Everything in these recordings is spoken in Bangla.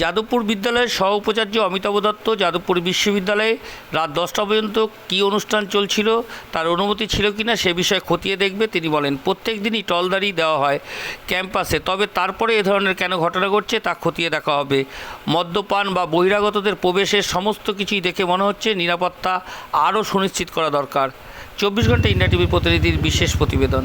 যাদবপুর বিদ্যালয়ের সহ উপাচার্য অমিতাভ দত্ত, যাদবপুর বিশ্ববিদ্যালয়ে রাত দশটা পর্যন্ত কী অনুষ্ঠান চলছিল, তার অনুমতি ছিল কি না সে বিষয়ে খতিয়ে দেখবে, তিনি বলেন, প্রত্যেক দিনই টলদারি দেওয়া হয় ক্যাম্পাসে, তবে তারপরে এ ধরনের কেন ঘটনা ঘটছে তা খতিয়ে দেখা হবে। মদ্যপান বা বহিরাগতদের প্রবেশের সমস্ত কিছুই দেখে মনে হচ্ছে, নিরাপত্তা আরও সুনিশ্চিত করা দরকার। চব্বিশ ঘণ্টা ইন্ডিয়া টিভির প্রতিনিধির বিশেষ প্রতিবেদন।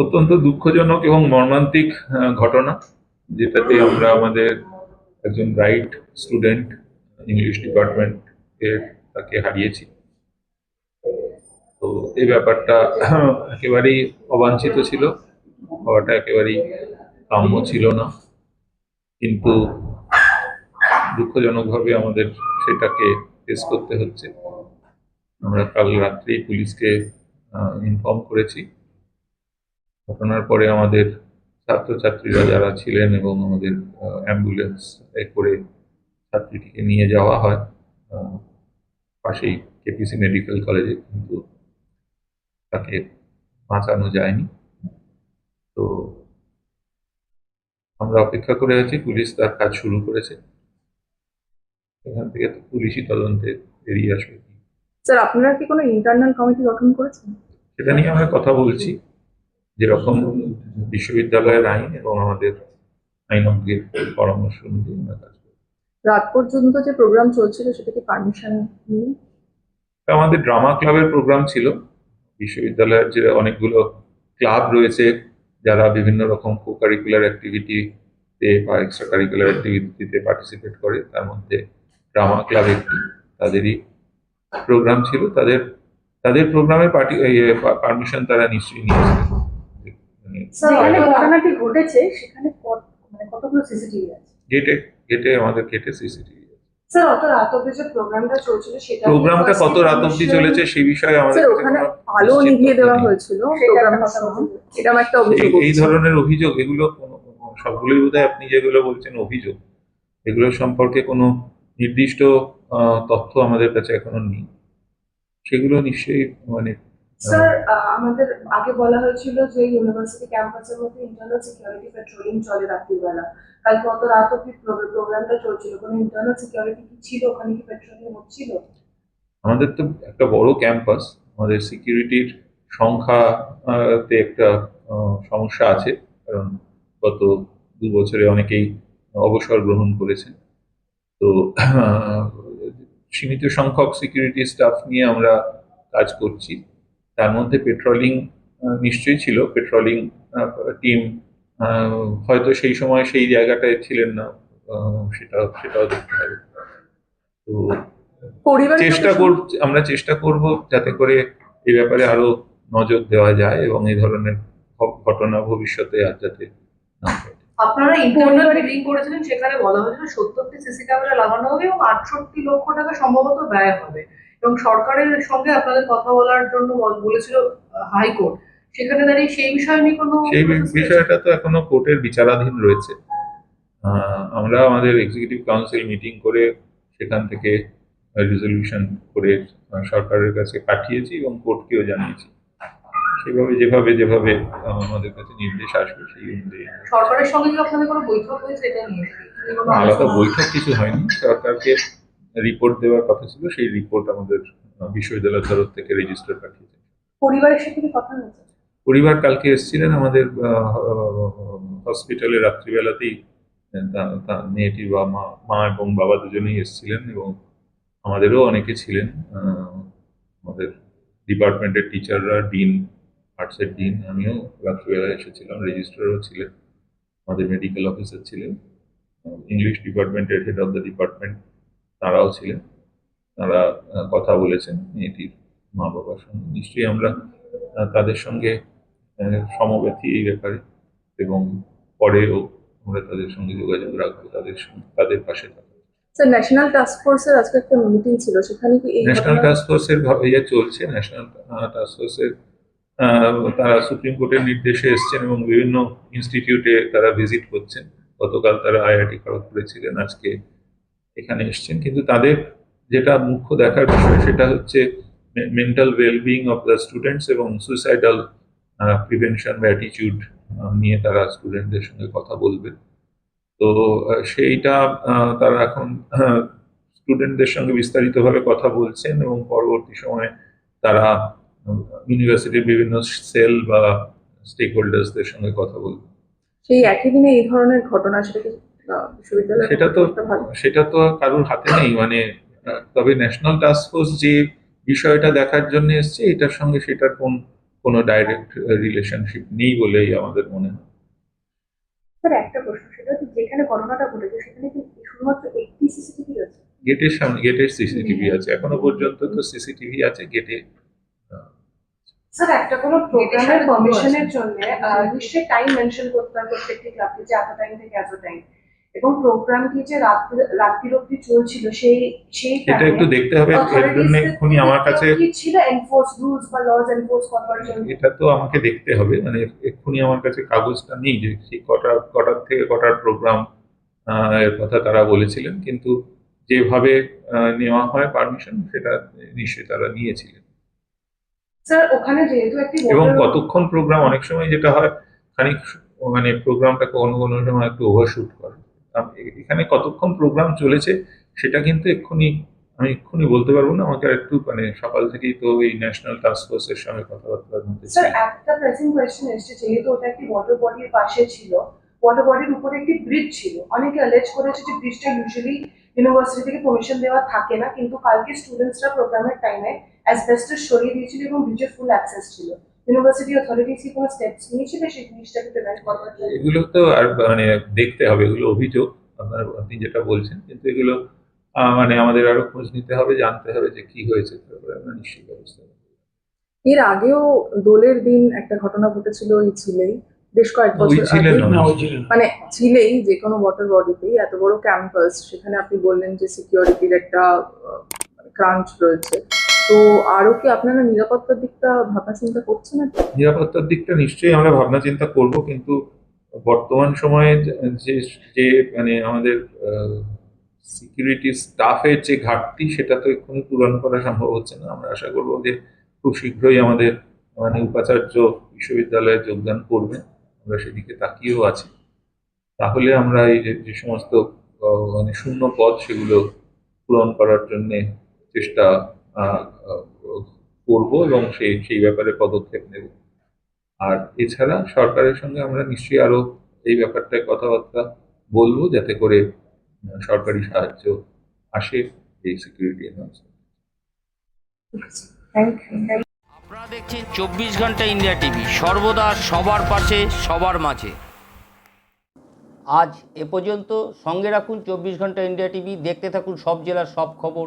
অত্যন্ত দুঃখজনক এবং মর্মান্তিক ঘটনা, যেটাতে আমরা আমাদের একজন ব্রাইট স্টুডেন্ট, ইংলিশ ডিপার্টমেন্ট এর তাকে হারিয়েছি। তো এই ব্যাপারটা একেবারেই অবাঞ্ছিত ছিল, হওয়াটা একেবারেই কাম্য ছিল না। কিন্তু দুঃখজনকভাবে আমাদের সেটাকে ফেস করতে হচ্ছে। আমরা কাল রাত্রেই পুলিশকে ইনফর্ম করেছি। ঘটনার পরে আমাদের ছাত্রছাত্রীরা যারা ছিলেন এবং আমাদের অ্যাম্বুলেন্স এ করে ছাত্রীটিকে নিয়ে যাওয়া হয় পাশেই কেপিসি মেডিকেল কলেজে কিন্তু তাকে বাঁচানো যায়নি। তো আমরা অপেক্ষা করে আছি পুলিশ তার কাজ শুরু করেছে। এখান থেকে তো পুলিশি তদন্তে বেরিয়ে আসবে। স্যার আপনারা কি কোনো ইন্টারনাল কমিটি গঠন করেছেন? সেটা নিয়ে আমরা কথা বলছি। যেরকম বিশ্ববিদ্যালয়ের আইন এবং আমাদের আইনজ্ঞের পরামর্শ অনুযায়ী আমরা কাজ করি। রাত পর্যন্ত যে প্রোগ্রাম চলছিল সেটা কি পারমিশন আমাদের ড্রামা ক্লাবের প্রোগ্রাম ছিল। বিশ্ববিদ্যালয়ের যে অনেকগুলো ক্লাব রয়েছে যারা বিভিন্ন রকম কো কারিকুলার অ্যাক্টিভিটিতে বা এক্সট্রা কারিকুলার অ্যাক্টিভিটিতে পার্টিসিপেট করে তার মধ্যে ড্রামা ক্লাব একটি। তাদেরই প্রোগ্রাম ছিল। তাদের তাদের প্রোগ্রামে পার্টি পারমিশন তারা নিশ্চয়ই নিয়েছে। যেখানে ঘটনাটি ঘটেছে সেখানে মানে কতগুলো সিসিটিভি আছে? গেটে গেটে আমাদের গেটে সিসিটিভি স্যার অত রাত অব্দি যে প্রোগ্রামটা চলছিল সেটা প্রোগ্রামটা কত রাত চলেছে সেই বিষয়ে আমাদের ওখানে আলো নিশ্চিত নিভিয়ে দেওয়া হয়েছিল সেটা একটা অভিযোগ এই- ধরনের অভিযোগ এগুলো সবগুলোই বোধহয় আপনি যেগুলো বলছেন অভিযোগ। এগুলো সম্পর্কে কোনো নির্দিষ্ট তথ্য আমাদের কাছে এখনও নেই। সেগুলো নিশ্চয়ই মানে স্যার আহ, আমাদের আগে বলা হয়েছিল যে ইউনিভার্সিটি ক্যাম্পাসের মধ্যে ইন্টারনাল সিকিউরিটি পেট্রোলিং চলে রাত্রিবেলা। কালকে অত রাত অব্দি প্রোগ্রামটা চলছিল। কোনো ইন্টারনাল সিকিউরিটি কি ছিল? ওখানে কি পেট্রোলিং হচ্ছিল? আমাদের তো একটা বড় ক্যাম্পাস আমাদের সিকিউরিটির সংখ্যা তে একটা সমস্যা আছে। কারণ গত দু বছরে অনেকেই অবসর গ্রহণ করেছেন তো সীমিত সংখ্যক সিকিউরিটি স্টাফ নিয়ে আমরা কাজ করছি। তার মধ্যে পেট্রোলিং নিশ্চয়ই ছিল। পেট্রোলিং টিম হয়তো সেই সময় সেই জায়গাটায় ছিলেন না আহ, সেটা সেটাও দেখতে হবে। তো চেষ্টা করব আমরা চেষ্টা করব যাতে করে এই ব্যাপারে আরও নজর দেওয়া যায় এবং এই ধরনের ঘটনা ভবিষ্যতে আর যাতে না ঘটে। আপনারা ইন্টারনাল রিডিং করেছিলেন সেখানে বলা হয়েছিল সত্তরটি সিসি ক্যামেরা লাগানো হবে এবং আটষট্টি লক্ষ টাকা সম্ভবত ব্যয় হবে। এবং সরকারের সঙ্গে আপনাদের কথা বলার জন্য বল- বলেছিল হাইকোর্ট। সেখানে দাঁড়িয়ে সেই বিষয় নিয়ে কোনো সেই বিষয়টা তো এখনও কোর্টের বিচারাধীন রয়েছে। আমরা আমাদের এক্সিকিউটিভ কাউন্সিল মিটিং করে সেখান থেকে রেজলিউশন করে সরকারের কাছে পাঠিয়েছি এবং কোর্টকেও জানিয়েছি। সেভাবে যেভাবে যেভাবে আমাদের কাছে নির্দেশ আসবে সেই অনুযায়ী। সরকারের সঙ্গে কি আপনাদের কোনো বৈঠক হয়েছে এটা নিয়ে? আলাদা বৈঠক কিছু হয়নি। সরকারকে রিপোর্ট দেওয়ার কথা ছিল সেই রিপোর্ট আমাদের বিশ্ববিদ্যালয়ের তরফ থেকে রেজিস্টার পাঠিয়েছে। পরিবারের সাথে কথা হয়েছে? পরিবার কালকে এসেছিলেন আমাদের হসপিটালে রাত্রিবেলাতেই মেয়েটির বা মা মা এবং বাবা দুজনেই এসেছিলেন এবং আমাদেরও অনেকে ছিলেন আমাদের ডিপার্টমেন্টের টিচাররা ডিন আর্টসের ডিন আমিও রাত্রিবেলা এসেছিলাম রেজিস্ট্রারও ছিলেন আমাদের মেডিকেল অফিসার ছিলেন ইংলিশ ডিপার্টমেন্টের হেড অফ দ্য ডিপার্টমেন্ট তারাও ছিলেন। তারা কথা বলেছেন মেয়েটির মা বাবার সঙ্গে। নিশ্চয়ই আমরা তাদের সঙ্গে সমব্যথী এই ব্যাপারে এবং পরেও আমরা তাদের সঙ্গে যোগাযোগ রাখব তাদের সঙ্গে তাদের পাশে থাকব। স্যার ন্যাশনাল টাস্ক ফোর্সের আজকে একটা মিটিং ছিল সেখানে কি এই ন্যাশনাল টাস্ক ফোর্সের ইয়ে চলছে ন্যাশনাল টাস্ক ফোর্সের তারা সুপ্রিম কোর্টের নির্দেশে এসছেন এবং বিভিন্ন ইনস্টিটিউটে তারা ভিজিট করছেন। গতকাল তারা আইআইটি খড়গপুরে ছিলেন আজকে এখানে এসছেন। কিন্তু তাদের যেটা মুখ্য দেখার বিষয় সেটা হচ্ছে mental wellbeing of the students এবং সুইসাইডাল প্রিভেনশন বা অ্যাটিটিউড নিয়ে তারা স্টুডেন্টদের সঙ্গে কথা বলবেন তো সেইটা তারা এখন স্টুডেন্টদের সঙ্গে বিস্তারিতভাবে কথা বলছেন এবং পরবর্তী সময়ে তারা ইউনিভার্সিটির বিভিন্ন সেল বা স্টেক হোল্ডার্সদের সঙ্গে কথা বলবেন সেই একই দিনে এই ধরনের ঘটনা সেটা সেটা তো সেটা তো কারোর হাতে নেই মানে তবে ন্যাশনাল টাস্ক ফোর্স যে বিষয়টা দেখার জন্য এসছে এটার সঙ্গে সেটার কোন কোনো ডাইরেক্ট রিলেশনশিপ নেই বলেই আমাদের মনে হয়। স্যার একটা প্রশ্ন সেটা হচ্ছে যেখানে ঘটনাটা ঘটেছে সেখানে কি শুধুমাত্র একটি সিসিটিভি রয়েছে গেটের সামনে গেটের সিসিটিভি আছে। এখনও পর্যন্ত তো সিসিটিভি আছে গেটে স্যার একটা কোনো প্রোগ্রামের আছে। জন্য নিশ্চয়ই টাইম মেনশন করতে হবে প্রত্যেকটি ক্লাবকে যে এত টাইম থেকে এত টাইম এবং প্রোগ্রামটি যে রাত্রি রাত্রির অব্দি চলছিল সেই সেই এটা একটু দেখতে হবে এর জন্য এক্ষুনি আমার কাছে কি ছিল এনফোর্স রুলস বা লজ এনফোর্স করবার জন্য। এটা তো আমাকে দেখতে হবে মানে এক্ষুনি আমার কাছে কাগজটা নেই যে সেই কটা কটার থেকে কটার প্রোগ্রাম এর কথা তারা বলেছিলেন কিন্তু যেভাবে নেওয়া হয় পারমিশন সেটা নিশ্চয়ই তারা নিয়েছিলেন। স্যার ওখানে যেহেতু একটি এবং কতক্ষণ প্রোগ্রাম অনেক সময় যেটা হয় খানিক মানে প্রোগ্রামটা কোনো কোনো সময় একটু ওভারশুট করে। এখানে কতক্ষণ প্রোগ্রাম চলেছে সেটা কিন্তু এক্ষুনি আমি এক্ষুনি বলতে পারব না আমাকে একটু মানে সকাল থেকেই তো এই ন্যাশনাল টাস্ক ফোর্সের সঙ্গে কথাবার্তার মধ্যে স্যার একটা প্রেসিং কোয়েশ্চেন এসেছে যেহেতু ওটা একটি ওয়াটার বডির পাশে ছিল ওয়াটার বডির উপরে একটি ব্রিজ ছিল। অনেকে অ্যালেজ করেছে যে ব্রিজটা ইউজুয়ালি ইউনিভার্সিটি থেকে পারমিশন দেওয়া থাকে না কিন্তু কালকে স্টুডেন্টসরা প্রোগ্রামের টাইমে অ্যাসবেস্টাস সরিয়ে দিয়েছিল এবং ব্রিজের ফুল অ্যাক্সেস ছিল। ইউনিভার্সিটি অথরিটিস কি কোনো স্টেপস নিয়েছিল সেই জিনিসটাকে প্রিভেন্ট জন্য? এগুলো তো আর মানে দেখতে হবে এগুলো অভিযোগ আপনার আপনি যেটা বলছেন কিন্তু এগুলো আহ, মানে আমাদের আরও খোঁজ নিতে হবে জানতে হবে যে কি হয়েছে তারপরে আমরা নিশ্চয়ই ব্যবস্থা এর আগেও দোলের দিন একটা ঘটনা ঘটেছিল ওই ছিলেই বেশ কয়েক বছর ছিলেন আগে। মানে ছিলেই যে কোনো ওয়াটার বডিতেই এত বড় ক্যাম্পাস সেখানে আপনি বললেন যে সিকিউরিটির একটা ক্রাঞ্চ রয়েছে। তো আরও কি আপনারা নিরাপত্তার দিকটা ভাবনা চিন্তা করছেন নিরাপত্তার দিকটা নিশ্চয়ই আমরা ভাবনা চিন্তা করব, কিন্তু বর্তমান সময়ে যে- যে মানে আমাদের সিকিউরিটি স্টাফের যে ঘাটতি, সেটা তো এক্ষুনি পূরণ করা সম্ভব হচ্ছে না। আমরা আশা করব যে খুব শীঘ্রই আমাদের মানে উপাচার্য বিশ্ববিদ্যালয়ে যোগদান করবেন আমরা সেদিকে তাকিয়েও আছি। তাহলে আমরা এই যে সমস্ত মানে শূন্য পদ, সেগুলো পূরণ করার জন্য চেষ্টা করব এবং সেই সেই ব্যাপারে পদক্ষেপ নেব। আর এছাড়া সরকারের সঙ্গে আমরা নিশ্চয়ই আরও এই ব্যাপারটায় কথাবার্তা বলব যাতে করে সরকারি সাহায্য আসে এই সিকিউরিটি আপনারা দেখছেন চব্বিশ ঘণ্টা ইন্ডিয়া টিভি। সর্বদা সবার পাশে সবার মাঝে। আজ এ পর্যন্ত সঙ্গে রাখুন চব্বিশ ঘণ্টা ইন্ডিয়া টিভি। দেখতে থাকুন সব জেলার সব খবর।